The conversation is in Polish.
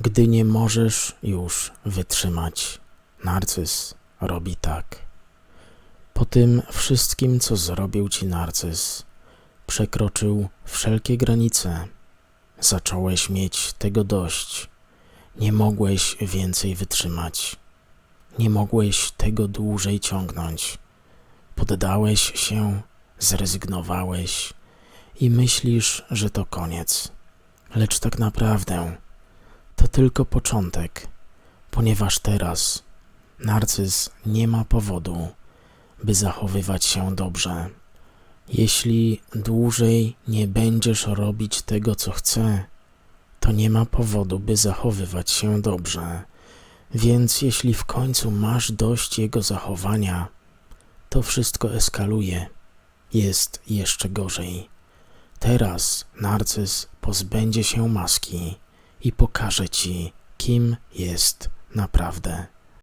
gdy nie możesz już wytrzymać. Narcyz robi tak. Po tym wszystkim, co zrobił ci narcyz, przekroczył wszelkie granice. Zacząłeś mieć tego dość. Nie mogłeś więcej wytrzymać. Nie mogłeś tego dłużej ciągnąć. Poddałeś się, zrezygnowałeś i myślisz, że to koniec. Lecz tak naprawdę to tylko początek, ponieważ teraz narcyz nie ma powodu, by zachowywać się dobrze. Jeśli dłużej nie będziesz robić tego, co chce, to nie ma powodu, by zachowywać się dobrze. Więc jeśli w końcu masz dość jego zachowania, to wszystko eskaluje. Jest jeszcze gorzej. Teraz narcyz pozbędzie się maski i pokaże ci, kim jest naprawdę.